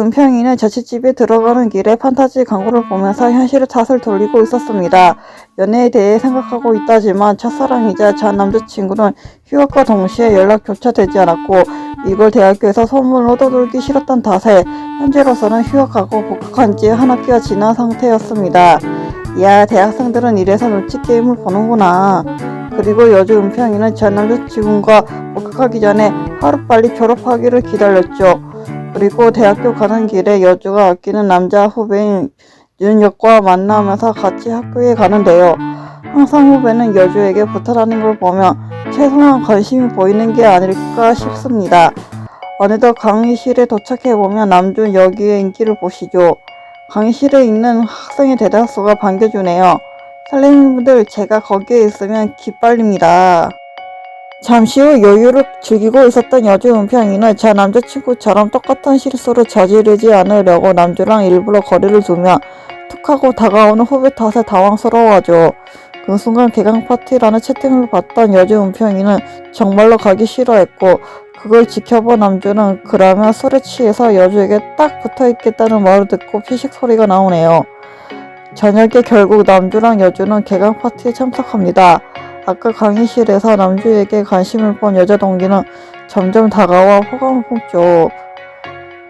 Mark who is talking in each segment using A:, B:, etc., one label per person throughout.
A: 은평이는 자취집에 들어가는 길에 판타지 광고를 보면서 현실의 탓을 돌리고 있었습니다. 연애에 대해 생각하고 있다지만 첫사랑이자 전 남자친구는 휴학과 동시에 연락조차 되지 않았고 이걸 대학교에서 소문으로 떠돌기 싫었던 탓에 현재로서는 휴학하고 복학한 지 한 학기가 지난 상태였습니다. 야 대학생들은 이래서 눈치 게임을 보는구나. 그리고 여주 은평이는 전 남자친구가 복학하기 전에 하루빨리 졸업하기를 기다렸죠. 그리고 대학교 가는 길에 여주가 아끼는 남자 후배인 윤혁과 만나면서 같이 학교에 가는데요. 항상 후배는 여주에게 다니는 걸 보면 최소한 관심이 보이는 게 아닐까 싶습니다. 어느덧 강의실에 도착해보면 남준 여기의 인기를 보시죠. 강의실에 있는 학생의 대다수가 반겨주네요. 선생님들 제가 거기에 있으면 기빨립니다. 잠시 후 여유를 즐기고 있었던 여주 은평이는 제 남자친구처럼 똑같은 실수를 저지르지 않으려고 남주랑 일부러 거리를 두며 툭하고 다가오는 후배 탓에 당황스러워하죠. 그 순간 개강 파티라는 채팅을 봤던 여주 은평이는 정말로 가기 싫어했고 그걸 지켜본 남주는 그러면 술에 취해서 여주에게 딱 붙어있겠다는 말을 듣고 피식 소리가 나오네요. 저녁에 결국 남주랑 여주는 개강 파티에 참석합니다. 아까 강의실에서 남주에게 관심을 본 여자 동기는 점점 다가와 호감을 품죠.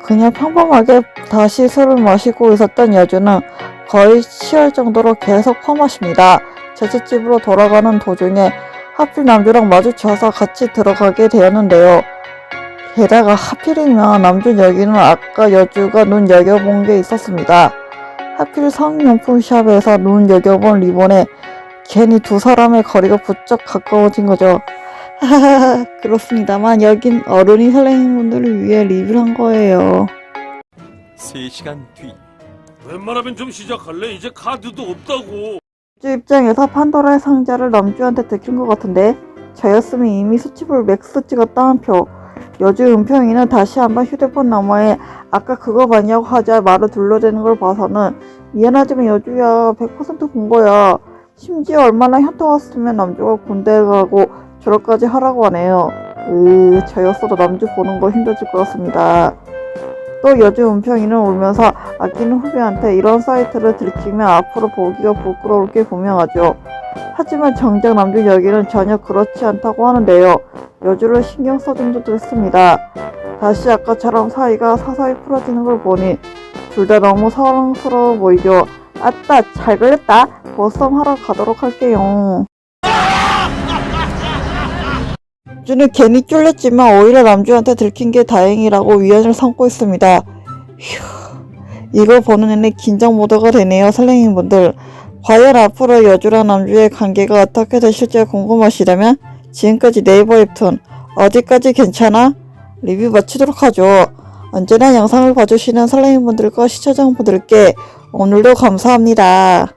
A: 그냥 평범하게 다시 술을 마시고 있었던 여주는 거의 취할 정도로 계속 퍼마십니다. 제집으로 돌아가는 도중에 하필 남주랑 마주쳐서 같이 들어가게 되었는데요. 게다가 하필이면 남준 여기는 아까 여주가 눈 여겨본 게 있었습니다. 하필 성용품 샵에서 눈 여겨본 리본에 괜히 두 사람의 거리가 부쩍 가까워진 거죠. 하하하 그렇습니다만 여긴 어른이 선생님분들을 위해 리뷰를 한 거예요.
B: 3시간 뒤
C: 웬만하면 좀 시작할래? 이제 카드도 없다고.
A: 주 입장에서 판도라의 상자를 남주한테 들킨 것 같은데 저였으면 이미 수치볼 맥스 찍었다 한 표. 여주 은평이는 다시 한번 휴대폰 너머에 아까 그거 봤냐고 하자 말을 둘러대는 걸 봐서는 미안하지만 여주야 100%본 거야. 심지어 얼마나 현타 왔으면 남주가 군대 가고 졸업까지 하라고 하네요. 으, 저였어도 남주 보는 거 힘들질 것 같습니다. 또 여주 은평이는 울면서 아끼는 후배한테 이런 사이트를 들키면 앞으로 보기가 부끄러울 게 분명하죠. 하지만 정작 남준 여기는 전혀 그렇지 않다고 하는데요. 여주를 신경 써준 듯 했습니다. 다시 아까처럼 사이가 사사히 풀어지는 걸 보니 둘 다 너무 사랑스러워 보이죠. 아따 잘 걸렸다. 버썸 하러 가도록 할게요. 남주는 괜히 쫄렸지만 오히려 남주한테 들킨 게 다행이라고 위안을 삼고 있습니다. 휴, 이걸 보는 내내 긴장 모드가 되네요, 선생님분들. 과연 앞으로 여주랑 남주의 관계가 어떻게 되실지 궁금하시다면 지금까지 네이버 웹툰 어디까지 괜찮아? 리뷰 마치도록 하죠. 언제나 영상을 봐주시는 선생님분들과 시청자분들께 오늘도 감사합니다.